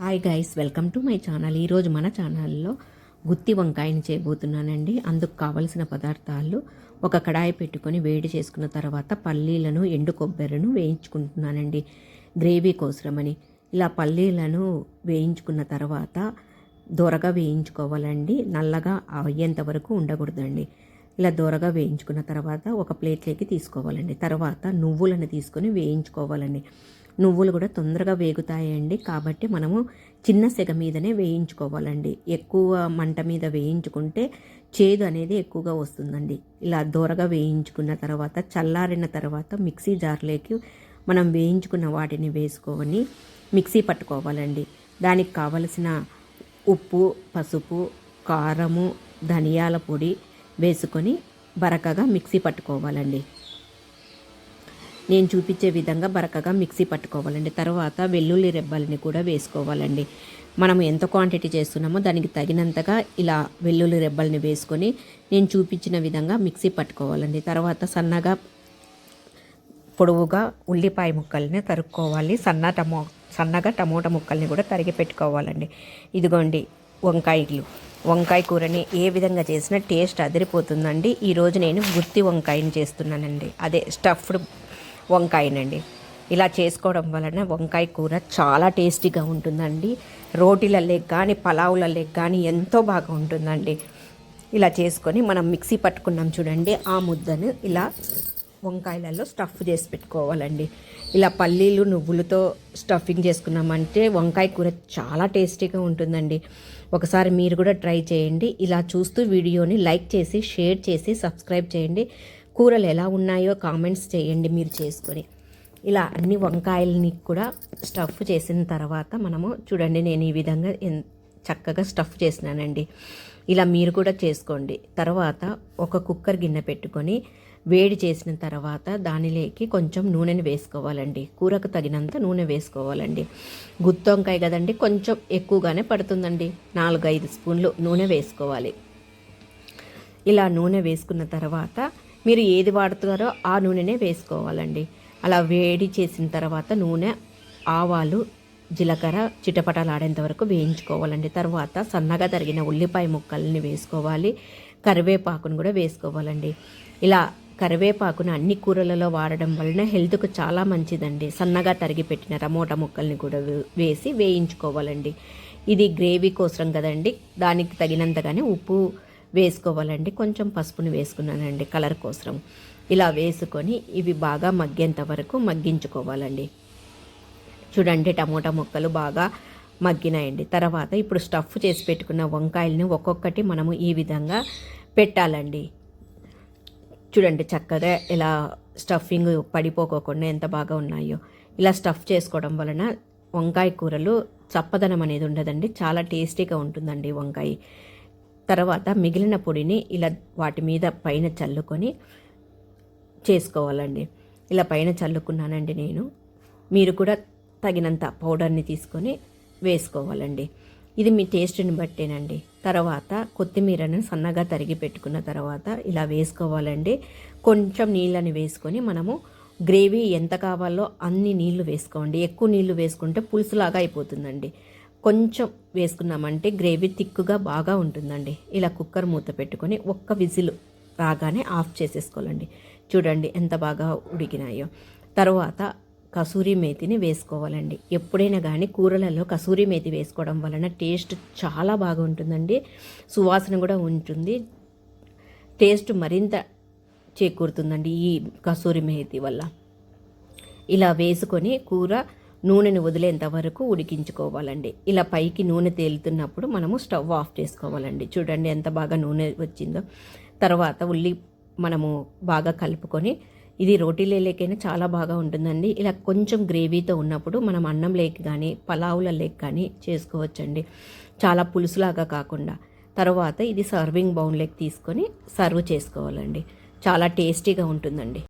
Hi guys welcome to my channel ఈరోజు మన ఛానల్లో గుత్తి వంకాయని చేయబోతున్నానండి. అందుకు కావలసిన పదార్థాలు ఒక కడాయి పెట్టుకొని వేడి చేసుకున్న తర్వాత పల్లీలను ఎండు కొబ్బరిను వేయించుకుంటున్నానండి. గ్రేవీ కోసమని ఇలా పల్లీలను వేయించుకున్న తర్వాత దొరగా వేయించుకోవాలండి. నల్లగా అయ్యేంత వరకు ఉండకూడదండి. ఇలా దొరగా వేయించుకున్న తర్వాత ఒక ప్లేట్లోకి తీసుకోవాలండి. తర్వాత నువ్వులను తీసుకొని వేయించుకోవాలండి. నువ్వులు కూడా తొందరగా వేగుతాయండి. కాబట్టి మనము చిన్న సెగ మీదనే వేయించుకోవాలండి. ఎక్కువ మంట మీద వేయించుకుంటే చేదు అనేది ఎక్కువగా వస్తుందండి. ఇలా దూరగా వేయించుకున్న తర్వాత చల్లారిన తర్వాత మిక్సీ జార్లోకి మనం వేయించుకున్న వాటిని వేసుకొని మిక్సీ పట్టుకోవాలండి. దానికి కావలసిన ఉప్పు పసుపు కారము ధనియాల పొడి వేసుకొని బరకగా మిక్సీ పట్టుకోవాలండి. నేను చూపించే విధంగా బరకగా మిక్సీ పట్టుకోవాలండి. తర్వాత వెల్లుల్లి రెబ్బల్ని కూడా వేసుకోవాలండి. మనం ఎంత క్వాంటిటీ చేస్తున్నామో దానికి తగినంతగా ఇలా వెల్లుల్లి రెబ్బల్ని వేసుకొని నేను చూపించిన విధంగా మిక్సీ పట్టుకోవాలండి. తర్వాత సన్నగా పొడవుగా ఉల్లిపాయ ముక్కల్ని తరుక్కోవాలి. సన్న టమో సన్నగా టమోటా ముక్కల్ని కూడా తరిగి పెట్టుకోవాలండి. ఇదిగోండి వంకాయలు వంకాయ కూరని ఏ విధంగా చేసినా టేస్ట్ అదిరిపోతుందండి. ఈరోజు నేను గుత్తి వంకాయని చేస్తున్నానండి. అదే స్టఫ్డ్ వంకాయనండి. ఇలా చేసుకోవడం వలన వంకాయ కూర చాలా టేస్టీగా ఉంటుందండి. రోటీలలో కానీ పలావులలో కానీ ఎంతో బాగా ఉంటుందండి. ఇలా చేసుకొని మనం మిక్సీ పట్టుకున్నాం చూడండి. ఆ ముద్దను ఇలా వంకాయలలో స్టఫ్ చేసి పెట్టుకోవాలండి. ఇలా పల్లీలు నువ్వులతో స్టఫింగ్ చేసుకున్నామంటే వంకాయ కూర చాలా టేస్టీగా ఉంటుందండి. ఒకసారి మీరు కూడా ట్రై చేయండి. ఇలా చూస్తూ వీడియోని లైక్ చేసి షేర్ చేసి సబ్స్క్రైబ్ చేయండి. కూరలు ఎలా ఉన్నాయో కామెంట్స్ చేయండి మీరు చేసుకొని. ఇలా అన్ని వంకాయలని కూడా స్టఫ్ చేసిన తర్వాత మనము చూడండి నేను ఈ విధంగా చక్కగా స్టఫ్ చేసినానండి. ఇలా మీరు కూడా చేసుకోండి. తర్వాత ఒక కుక్కర్ గిన్నె పెట్టుకొని వేడి చేసిన తర్వాత దానిలోకి కొంచెం నూనెని వేసుకోవాలండి. కూరకు తగినంత నూనె వేసుకోవాలండి. గుత్తొంకాయ కదండి కొంచెం ఎక్కువగానే పడుతుందండి. నాలుగు ఐదు స్పూన్లు నూనె వేసుకోవాలి. ఇలా నూనె వేసుకున్న తర్వాత మీరు ఏది వాడుతున్నారో ఆ నూనెనే వేసుకోవాలండి. అలా వేడి చేసిన తర్వాత నూనె ఆవాలు జీలకర్ర చిటపటలాడేంత వరకు వేయించుకోవాలండి. తర్వాత సన్నగా తరిగిన ఉల్లిపాయ ముక్కల్ని వేసుకోవాలి. కరివేపాకును కూడా వేసుకోవాలండి. ఇలా కరివేపాకును అన్ని కూరలలో వాడడం వలన హెల్త్కు చాలా మంచిదండి. సన్నగా తరిగి పెట్టిన టమోటా ముక్కల్ని కూడా వేసి వేయించుకోవాలండి. ఇది గ్రేవీ కోసం కదండి. దానికి తగినంతగానే ఉప్పు వేసుకోవాలండి. కొంచెం పసుపుని వేసుకున్నానండి కలర్ కోసం. ఇలా వేసుకొని ఇవి బాగా మగ్గేంత వరకు మగ్గించుకోవాలండి. చూడండి టమోటా ముక్కలు బాగా మగ్గినాయండి. తర్వాత ఇప్పుడు స్టఫ్ చేసి పెట్టుకున్న వంకాయలని ఒక్కొక్కటి మనము ఈ విధంగా పెట్టాలండి. చూడండి చక్కగా ఇలా స్టఫింగ్ పడిపోకోకుండా ఎంత బాగా ఉన్నాయో. ఇలా స్టఫ్ చేసుకోవడం వలన వంకాయ కూరలు చప్పదనం అనేది ఉండదండి. చాలా టేస్టీగా ఉంటుందండి వంకాయ. తర్వాత మిగిలిన పొడిని ఇలా వాటి మీద పైన చల్లుకొని చేసుకోవాలండి. ఇలా పైన చల్లుకున్నానండి నేను. మీరు కూడా తగినంత పౌడర్ని తీసుకొని వేసుకోవాలండి. ఇది మీ టేస్ట్ని బట్టేనండి. తర్వాత కొత్తిమీరను సన్నగా తరిగి పెట్టుకున్న తర్వాత ఇలా వేసుకోవాలండి. కొంచెం నీళ్ళని వేసుకొని మనము గ్రేవీ ఎంత కావాలో అన్ని నీళ్ళు వేసుకోండి. ఎక్కువ నీళ్ళు వేసుకుంటే పులుసులాగా అయిపోతుందండి. కొంచెం వేసుకున్నామంటే గ్రేవీ తిక్కుగా బాగా ఉంటుందండి. ఇలా కుక్కర్ మూత పెట్టుకొని ఒక్క విజిల్ రాగానే ఆఫ్ చేసేసుకోవాలండి. చూడండి ఎంత బాగా ఉడికినాయో. తర్వాత కసూరి మేతిని వేసుకోవాలండి. ఎప్పుడైనా కానీ కూరలలో కసూరి మేతి వేసుకోవడం వలన టేస్ట్ చాలా బాగా ఉంటుందండి. సువాసన కూడా ఉంటుంది. టేస్ట్ మరింత చేకూరుతుందండి ఈ కసూరి మేతి వల్ల. ఇలా వేసుకొని కూర నూనెని వదిలేంత వరకు ఉడికించుకోవాలండి. ఇలా పైకి నూనె తేలుతున్నప్పుడు మనము స్టవ్ ఆఫ్ చేసుకోవాలండి. చూడండి ఎంత బాగా నూనె వచ్చిందో. తర్వాత ఉల్లి మనము బాగా కలుపుకొని ఇది రోటీ లేకైనా చాలా బాగా ఉంటుందండి. ఇలా కొంచెం గ్రేవీతో ఉన్నప్పుడు మనం అన్నం లేక కానీ పలావుల లేక కానీ చేసుకోవచ్చండి. చాలా పులుసులాగా కాకుండా. తర్వాత ఇది సర్వింగ్ బౌన్లోకి తీసుకొని సర్వ్ చేసుకోవాలండి. చాలా టేస్టీగా ఉంటుందండి.